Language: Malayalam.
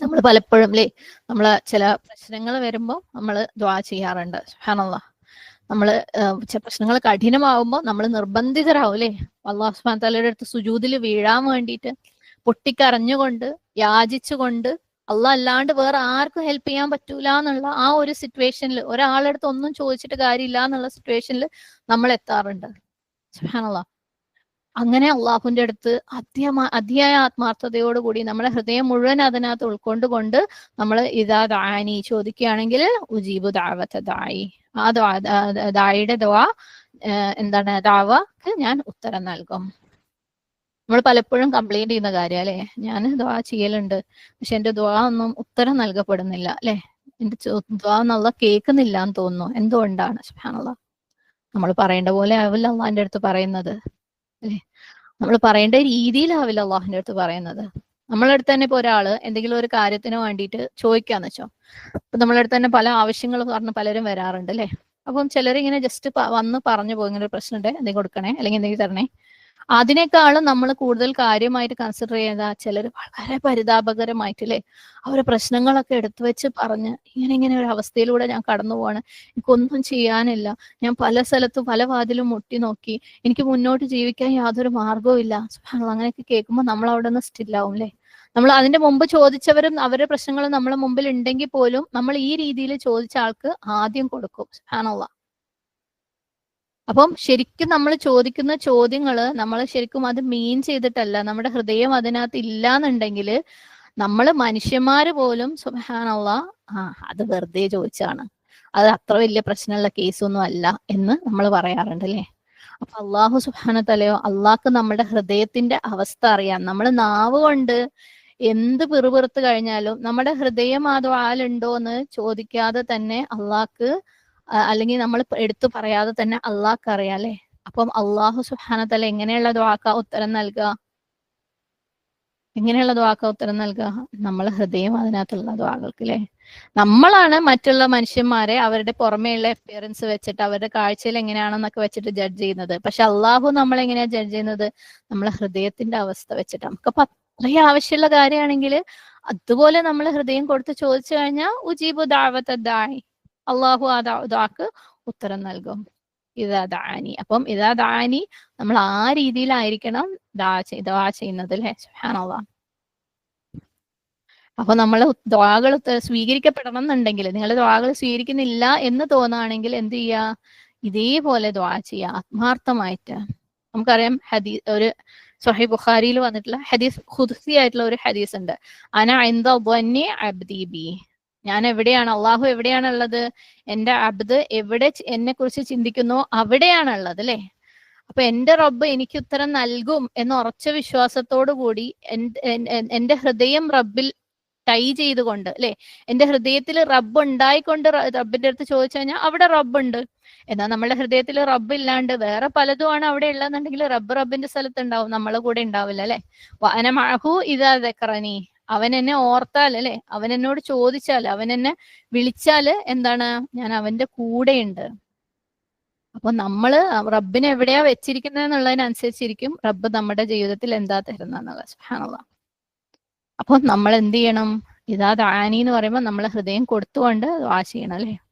നമ്മൾ പലപ്പോഴും അല്ലേ നമ്മൾ ചില പ്രശ്നങ്ങൾ വരുമ്പോൾ നമ്മൾ ദ്വാ ചെയ്യാറുണ്ട്. സുബ്ഹാനല്ലാ. നമ്മൾ പ്രശ്നങ്ങൾ കഠിനമാവുമ്പോൾ നമ്മൾ നിർബന്ധിതരാവും അല്ലേ അള്ളാഹു സുബാൻ തലയുടെ അടുത്ത് സുജൂതിൽ വീഴാൻ വേണ്ടിയിട്ട് പൊട്ടിക്കരഞ്ഞുകൊണ്ട് യാചിച്ചുകൊണ്ട് അള്ളാഹ് അല്ലാണ്ട് വേറെ ആർക്കും ഹെൽപ്പ് ചെയ്യാൻ പറ്റൂല എന്നുള്ള ആ ഒരു സിറ്റുവേഷനിൽ ഒരാളുടെ അടുത്ത് ഒന്നും ചോദിച്ചിട്ട് കാര്യമില്ല എന്നുള്ള സിറ്റുവേഷനിൽ നമ്മൾ എത്താറുണ്ട് സുബ്ഹാനല്ലാ. അങ്ങനെ അള്ളാഹുവിന്റെ അടുത്ത് അത്യമാ അതിയായ ആത്മാർത്ഥതയോടുകൂടി നമ്മളെ ഹൃദയം മുഴുവൻ അതിനകത്ത് ഉൾക്കൊണ്ടുകൊണ്ട് നമ്മൾ ഇതാ ദാനി ചോദിക്കുകയാണെങ്കിൽ ഉജീബു ദാവത്ത ദായി. ആ ദായിയുടെ ദ്വാ എന്താണ് ദാവക്ക് ഞാൻ ഉത്തരം നൽകും. നമ്മൾ പലപ്പോഴും കംപ്ലൈന്റ് ചെയ്യുന്ന കാര്യം അല്ലെ? ഞാൻ ദ്വാ ചെയ്യലുണ്ട് പക്ഷെ എന്റെ ദ്വാ ഒന്നും ഉത്തരം നൽകപ്പെടുന്നില്ല അല്ലെ? എന്റെ ദ്വാ എന്നുള്ള കേൾക്കുന്നില്ല എന്ന് തോന്നുന്നു. എന്തുകൊണ്ടാണ്? നമ്മൾ പറയേണ്ട പോലെ ആവില്ല അടുത്ത് പറയുന്നത്. അല്ലെ? നമ്മൾ പറയേണ്ട രീതിയിലാവില്ല അള്ളാഹിന്റെ അടുത്ത് പറയുന്നത്. നമ്മളടുത്ത് തന്നെ ഇപ്പൊ ഒരാൾ എന്തെങ്കിലും ഒരു കാര്യത്തിന് വേണ്ടിയിട്ട് ചോദിക്കാന്ന് വെച്ചോ. ഇപ്പൊ നമ്മളടുത്ത് തന്നെ പല ആവശ്യങ്ങൾ പറഞ്ഞ് പലരും വരാറുണ്ട് അല്ലെ? അപ്പം ചിലരിങ്ങനെ ജസ്റ്റ് വന്ന് പറഞ്ഞു പോകുന്ന ഒരു പ്രശ്നമുണ്ട്. എന്തെങ്കിലും കൊടുക്കണേ? അല്ലെങ്കിൽ എന്തെങ്കിലും തരണേ? അതിനേക്കാളും നമ്മൾ കൂടുതൽ കാര്യമായിട്ട് കൺസിഡർ ചെയ്യുന്ന ചിലർ വളരെ പരിതാപകരമായിട്ട് അല്ലേ അവരെ പ്രശ്നങ്ങളൊക്കെ എടുത്തു വെച്ച് പറഞ്ഞ് ഇങ്ങനെ ഇങ്ങനെ ഒരു അവസ്ഥയിലൂടെ ഞാൻ കടന്നു പോവാണ്. എനിക്കൊന്നും ചെയ്യാനില്ല. ഞാൻ പല സ്ഥലത്തും പല വാതിലും മുട്ടി നോക്കി. എനിക്ക് മുന്നോട്ട് ജീവിക്കാൻ യാതൊരു മാർഗവും ഇല്ല. അങ്ങനെയൊക്കെ കേൾക്കുമ്പോൾ നമ്മൾ അവിടെ നിന്ന് സ്റ്റില്ലാവും അല്ലേ നമ്മൾ അതിന്റെ മുമ്പ് ചോദിച്ചവരും അവരുടെ പ്രശ്നങ്ങൾ നമ്മളെ മുമ്പിൽ ഉണ്ടെങ്കിൽ പോലും നമ്മൾ ഈ രീതിയിൽ ചോദിച്ച ആൾക്ക് ആദ്യം കൊടുക്കും. സുബ്ഹാനല്ല അപ്പം ശരിക്കും നമ്മൾ ചോദിക്കുന്ന ചോദ്യങ്ങൾ നമ്മൾ ശരിക്കും അത് മീൻ ചെയ്തിട്ടല്ല. നമ്മുടെ ഹൃദയം അതിനകത്ത് ഇല്ലാന്നുണ്ടെങ്കിൽ നമ്മൾ മനുഷ്യന്മാര് പോലും സുഹാനുള്ള ആ അത് വെറുതെ ചോദിച്ചാണ്. അത് അത്ര വലിയ പ്രശ്നമുള്ള കേസൊന്നും അല്ല എന്ന് നമ്മൾ പറയാറുണ്ട് അല്ലേ? അപ്പൊ അള്ളാഹു സുഹാന തലയോ അള്ളാഹ്ക്ക് നമ്മുടെ ഹൃദയത്തിന്റെ അവസ്ഥ അറിയാം. നമ്മൾ നാവ് കൊണ്ട് എന്ത് പിറുപിറുത്ത് കഴിഞ്ഞാലും നമ്മുടെ ഹൃദയം അത് ആലുണ്ടോ എന്ന് ചോദിക്കാതെ തന്നെ അള്ളാഹ്ക്ക് അല്ലെങ്കിൽ നമ്മൾ എടുത്തു പറയാതെ തന്നെ അള്ളാഹ്ക്ക് അറിയാം അല്ലെ? അപ്പം അള്ളാഹു സുഹാനത്തല എങ്ങനെയുള്ള ദ്വാക്ക ഉത്തരം നൽകുക എങ്ങനെയുള്ള ദ്വാക്ക ഉത്തരം നൽകുക നമ്മളെ ഹൃദയം അതിനകത്തുള്ള ദ്വാകൾക്ക് അല്ലെ? നമ്മളാണ് മറ്റുള്ള മനുഷ്യന്മാരെ അവരുടെ പുറമേയുള്ള അപ്പിയറൻസ് വെച്ചിട്ട് അവരുടെ കാഴ്ചയിൽ എങ്ങനെയാണെന്നൊക്കെ വെച്ചിട്ട് ജഡ്ജ് ചെയ്യുന്നത്. പക്ഷെ അള്ളാഹു നമ്മൾ എങ്ങനെയാ ജഡ്ജ് ചെയ്യുന്നത്? നമ്മളെ ഹൃദയത്തിന്റെ അവസ്ഥ വെച്ചിട്ട് നമുക്കപ്പൊ അത്രയും ആവശ്യമുള്ള കാര്യമാണെങ്കിൽ അതുപോലെ നമ്മൾ ഹൃദയം കൊടുത്ത് ചോദിച്ചു കഴിഞ്ഞാൽ ഉജീബു ദാവത്ത ദായി. അള്ളാഹു ആ ദാക്ക് ഉത്തരം നൽകും. ഇതാ ദാനി അപ്പം ഇതാ ദാനി നമ്മൾ ആ രീതിയിലായിരിക്കണം ദാ ചെയ്യുന്നത് അല്ലെ? സുഹാനുള്ള അപ്പൊ നമ്മൾ ദ്വാകൾ സ്വീകരിക്കപ്പെടണം എന്നുണ്ടെങ്കിൽ നിങ്ങൾ ദ്വാകൾ സ്വീകരിക്കുന്നില്ല എന്ന് തോന്നുകയാണെങ്കിൽ എന്ത് ചെയ്യുക ഇതേപോലെ ദ്വാ ചെയ്യുക ആത്മാർത്ഥമായിട്ട്. നമുക്കറിയാം ഹദീ ഒരു സൊഹി ബുഖാരിയിൽ വന്നിട്ടുള്ള ഹദീസ് ഖുദ്സി ആയിട്ടുള്ള ഒരു ഹദീസ് ഉണ്ട്. അന അബ്ദി ബി. ഞാൻ എവിടെയാണ് അള്ളാഹു എവിടെയാണുള്ളത് എന്റെ അബ്ദ് എവിടെ എന്നെ കുറിച്ച് ചിന്തിക്കുന്നോ അവിടെയാണുള്ളത് അല്ലെ? അപ്പൊ എന്റെ റബ്ബ് എനിക്ക് ഉത്തരം നൽകും എന്ന ഉറച്ച വിശ്വാസത്തോടു കൂടി എന്റെ ഹൃദയം റബ്ബിൽ ടൈ ചെയ്തുകൊണ്ട് അല്ലെ? എന്റെ ഹൃദയത്തിൽ റബ്ബ് ഉണ്ടായിക്കൊണ്ട് റബ്ബിന്റെ അടുത്ത് ചോദിച്ചു കഴിഞ്ഞാൽ അവിടെ റബ്ബുണ്ട്. എന്നാൽ നമ്മുടെ ഹൃദയത്തിൽ റബ്ബ് ഇല്ലാണ്ട് വേറെ പലതുമാണ് അവിടെ ഉള്ളതെന്നുണ്ടെങ്കിൽ റബ്ബ് റബ്ബിന്റെ സ്ഥലത്ത് ഉണ്ടാവും നമ്മളെ കൂടെ ഉണ്ടാവില്ല അല്ലെ? വനമാഹു ഇതാ ദക്കറനി. അവൻ എന്നെ ഓർത്താൽ അല്ലെ അവൻ എന്നോട് ചോദിച്ചാൽ അവൻ എന്നെ വിളിച്ചാൽ എന്താണ്? ഞാൻ അവന്റെ കൂടെയുണ്ട്. അപ്പൊ നമ്മൾ റബ്ബിനെ എവിടെയാ വെച്ചിരിക്കുന്നത് എന്നുള്ളതിനനുസരിച്ചിരിക്കും റബ്ബ് നമ്മുടെ ജീവിതത്തിൽ എന്താ തരുന്നത് സുഹാനുള്ള അപ്പൊ നമ്മൾ എന്ത് ചെയ്യണം? ഇതാ ദാനി എന്ന് പറയുമ്പോൾ നമ്മൾ ഹൃദയം കൊടുത്തുകൊണ്ട് വാ ചെയ്യണം അല്ലെ?